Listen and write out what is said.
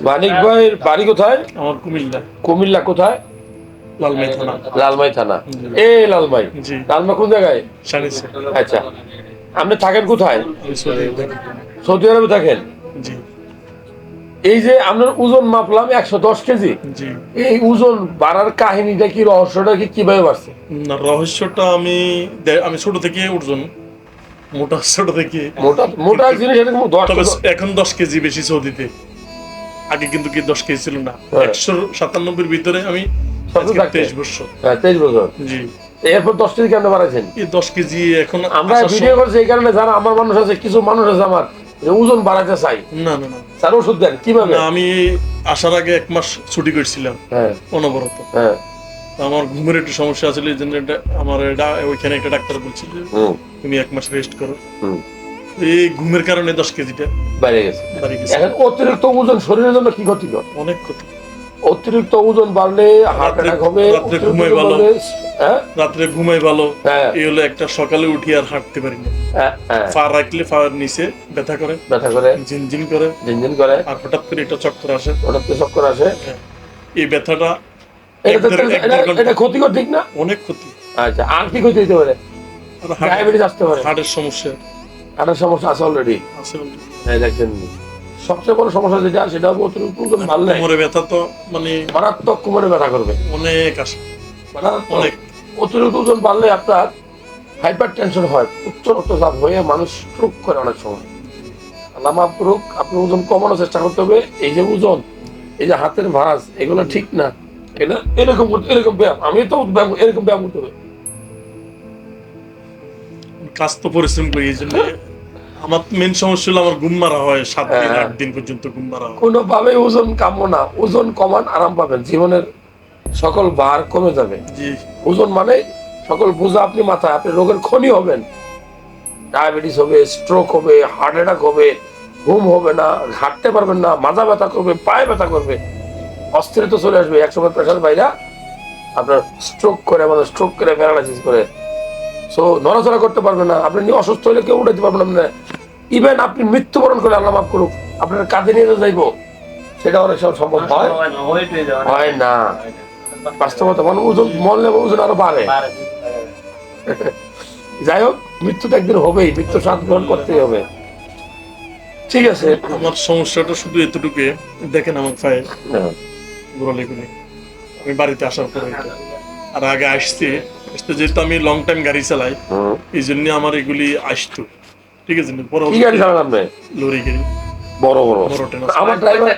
মানিক ভাইয়ের বাড়ি কোথায়? আমার কুমিল্লা। কুমিল্লা কোথায়? লালমাই থানা। লালমাই থানা। এ লালমাই। লালমাই কোন জায়গায়? আচ্ছা। আপনি থাকেন কোথায়? সৌদি আরবে থাকেন? এই যে আপনার ওজন মাপলাম একশো দশ কেজি। এই ওজন বাড়ার কাহিনীটা কি রহস্যটা কি কীভাবে বাড়ছে? না, রহস্যটা আমি আমি ছোট থেকে ওজন। মোটা ছোট থেকে। মোটা মোটা জিনিস এখন দশ কেজি বেশি সৌদিতে। আগে কিন্তু কি দশ কেজি ছিল না? হ্যাঁ। একশো সাতানব্বইয়ের ভিতরে আমি? তেইশ বছর। হ্যাঁ তেইশ বছর। জি। এরপর দশ কেজি কেন বাড়াইছেন? এই দশ কেজি এখন আমরা ভিডিও করছি এই কারণে যারা আমার মানুষ আছে কিছু মানুষ আছে আমার ওজন বাড়াতে চাই না না না। স্যার ওষুধ দেন কীভাবে? আমি আসার আগে এক মাস ছুটি করছিলাম হ্যাঁ। অনবরত। হ্যাঁ। আমার ঘুমের একটু সমস্যা আছে এই জন্য আমার ওইখানে একটা ডাক্তার বলছিল তুমি এক মাস রেস্ট করো। এই ঘুমের কারণে দশ কেজিটা বাইরে গেছে। এখন অতিরিক্ত ওজন শরীরের জন্য কি ক্ষতিকর? অনেক ক্ষতি। অতিরিক্ত ওজন বাড়লে হার্ট অ্যাটাক হবে রাত্রে ঘুমাই ভালো। হ্যাঁ? রাত্রে ঘুমাই ভালো। হ্যাঁ। এই হলো একটা সকালে উঠি আর হাঁটতে পারি না। হ্যাঁ, হ্যাঁ। পা রাখলে পা নিচে ব্যথা করে ব্যথা করে। ঝিনঝিন করে। ঝিনঝিন করে। আর হঠাৎ করে একটা চক্কর আসে। হঠাৎ করে চক্কর আসে। এই ব্যথাটা এটা এটা- এটা ক্ষতিকর ঠিক না? অনেক ক্ষতি। আচ্ছা আর কি ক্ষতি হতে পারে? ডায়াবেটিস আসতে পারে। হার্টের সমস্যা। হার্টের সমস্যা আছে অলরেডি হ্যাঁ দেখছেন সবচেয়ে বড় সমস্যা যেটা সেটা হলো অতিরিক্ত ওজন বাড়লে কোমরে ব্যথা তো মানে মারাত্মক কোমরে ব্যথা করবে। অনেক আসে। অনেক। অতিরিক্ত ওজন বাড়লে আপনার হাইপার টেনশন হয় উচ্চ রক্তচাপ হয়ে মানুষ স্ট্রোক করে অনেক সময়। আল্লাহ মাফ করুক আপনি ওজন কমানোর চেষ্টা করতে হবে। এই যে ওজন এই যে হাতের ভাঁজ এগুলো ঠিক না। এটা এরকম এরকম ব্যায়াম। আমি তো ব্যায়াম এরকম ব্যায়াম করতে হবে। কাজ তো পরিশ্রম করি এই জন্য আমার মেন সমস্যা হলো আমার ঘুম মারা হয় সাত দিন হ্যাঁ। আট দিন পর্যন্ত ঘুম মারা হয়। কোনোভাবে ওজন কামো না ওজন কমান আরাম পাবেন। জীবনের সকল ভার কমে যাবে। জি। ওজন মানে সকল বোঝা আপনি মাথায় আপনি রোগের খনি হবেন। ডায়াবেটিস হবে স্ট্রোক হবে হার্ট অ্যাটাক হবে ঘুম হবে না হাঁটতে পারবেন না মাজা ব্যথা করবে পায়ে ব্যথা করবে অস্থিরতা চলে আসবে। একসময় প্রেশার বাইরা আপনার স্ট্রোক করে আমাদের স্ট্রোক করে প্যারালাইসিস করে সো নড়াচড়া করতে পারবেন না। আপনি নিয়ে অসুস্থ হলে কেউ উঠাইতে পারবেন না ইভেন আপনি মৃত্যুবরণ করে আল্লাহ মাফ করুক আপনার কাঁধে নিয়ে যাইবো। সেটা অনেক সময় সম্ভব হয়। হয় না বাস্তবতা মানে ওজন মরলে ওজন আরও বাড়ে। যাই হোক মৃত্যু তো একদিন হবেই মৃত্যু স্বাদ গ্রহণ করতেই হবে। ঠিক আছে। আমার সমস্যাটা শুধু এতটুকু দেখেন আমার পায়ে হ্যাঁ। গোড়ালি গুলি আমি বাড়িতে আসার পরে। আর আগে আসছি। আসতে যেহেতু আমি লং টাইম গাড়ি চালাই এই জন্য আমার এগুলি আসতো। ঠিক আছে কি গাড়ি চালান আপনি? লরি গাড়ি। বড় বড়। বড় ট্রেন আমার ড্রাইভার